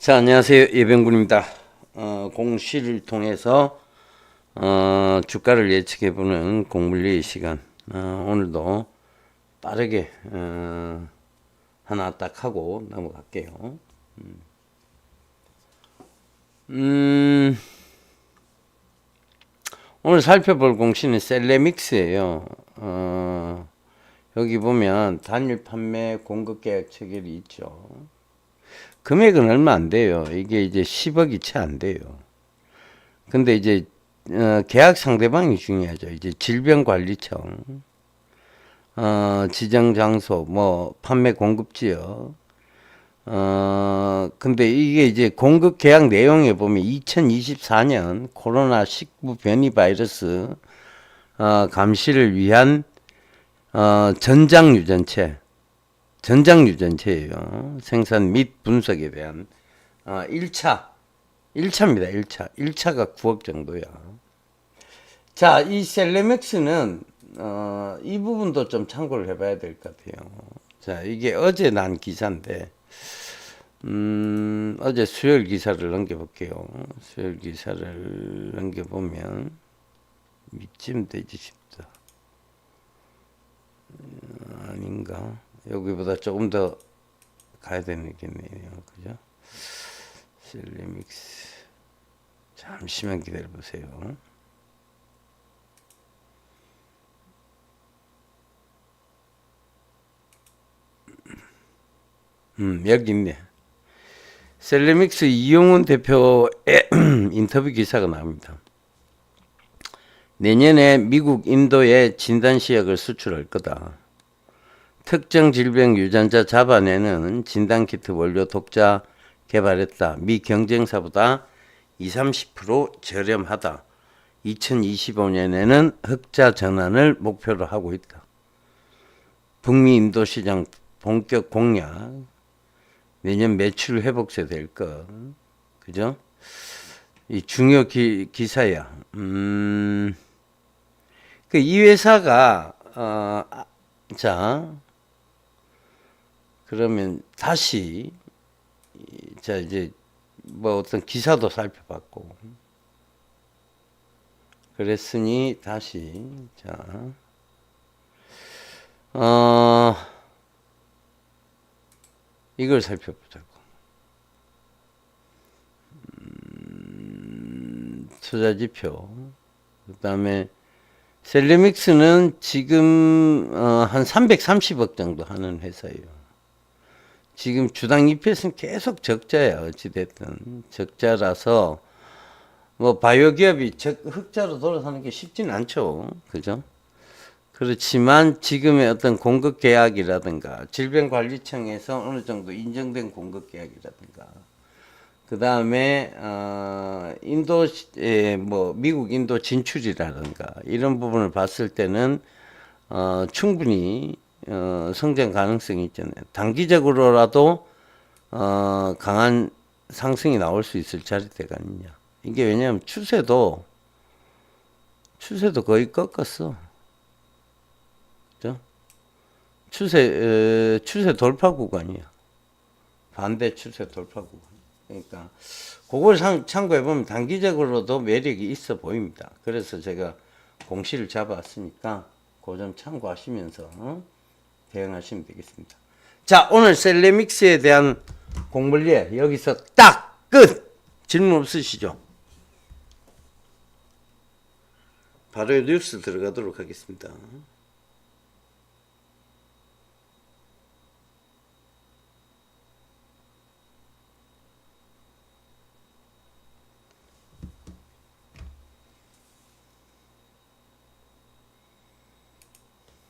자, 안녕하세요. 예병군입니다. 어, 공시를 통해서 어, 주가를 예측해보는 공물리 시간. 어, 오늘도 빠르게 어, 하나 딱 하고 넘어갈게요. 음, 음, 오늘 살펴볼 공시는 셀레믹스예요. 어, 여기 보면 단일 판매 공급 계약 체결이 있죠. 금액은 얼마 안 돼요. 이게 이제 10억이 채 안 돼요. 근데 이제 어, 계약 상대방이 중요하죠. 이제 질병관리청, 어, 지정 장소, 뭐 판매 공급 지역. 어, 근데 이게 이제 공급 계약 내용에 보면 2024년 코로나 19 변이 바이러스 어, 감시를 위한 어, 전장 유전체 전장 유전체예요. 생산 및 분석에 대한 어, 1차 1차입니다. 1차. 1차가 9억 정도야. 자, 이 셀레맥스는 어, 이 부분도 좀 참고를 해봐야 될 것 같아요. 자, 이게 어제 난 기사인데 음, 어제 수요일 기사를 넘겨볼게요. 수요일 기사를 넘겨보면 이쯤 되지 싶다. 음, 아닌가? 여기보다 조금 더 가야 되겠네요. 그죠? 셀레믹스. 잠시만 기다려 보세요. 음, 여기 있네. 셀레믹스 이용훈 대표의 인터뷰 기사가 나옵니다. 내년에 미국 인도에 진단 시약을 수출할 거다. 특정 질병 유전자 잡아내는 진단키트 원료 독자 개발했다. 미 경쟁사보다 20, 30% 저렴하다. 2025년에는 흑자 전환을 목표로 하고 있다. 북미 인도 시장 본격 공략. 내년 매출 회복세 될 것. 그죠? 이 중요 기, 기사야. 음, 그 이 회사가, 어, 아, 자, 그러면 다시, 이- 자, 이제 뭐 어떤 기사도 살펴봤고, 그랬으니 다시, 자, 어, 이걸 살펴보자고. 음, 투자 지표. 그 다음에 셀레믹스는 지금 어, 한 330억 정도 하는 회사예요. 지금 주당 EPS는 계속 적자야 어찌됐든 적자라서 뭐 바이오 기업이 적, 흑자로 돌아서는 게 쉽지는 않죠, 그죠? 그렇지만 지금의 어떤 공급 계약이라든가 질병관리청에서 어느 정도 인정된 공급 계약이라든가 그 다음에 어, 인도에 뭐 미국 인도 진출이라든가 이런 부분을 봤을 때는 어, 충분히 어, 성장 가능성이 있잖아요. 단기적으로라도 어, 강한 상승이 나올 수 있을 자리대가 아니냐. 이게 왜냐하면 추세도 추세도 거의 꺾었어. 그죠? 추세 에, 추세 돌파 구간이야. 반대 추세 돌파 구간. 그러니까 그걸 상, 참고해 보면 단기적으로도 매력이 있어 보입니다. 그래서 제가 공시를 잡아왔으니까 그 점 참고하시면서 어? 대응하시면 되겠습니다. 자, 오늘 셀레믹스에 대한 공물리에 여기서 딱 끝. 질문 없으시죠? 바로 뉴스 들어가도록 하겠습니다.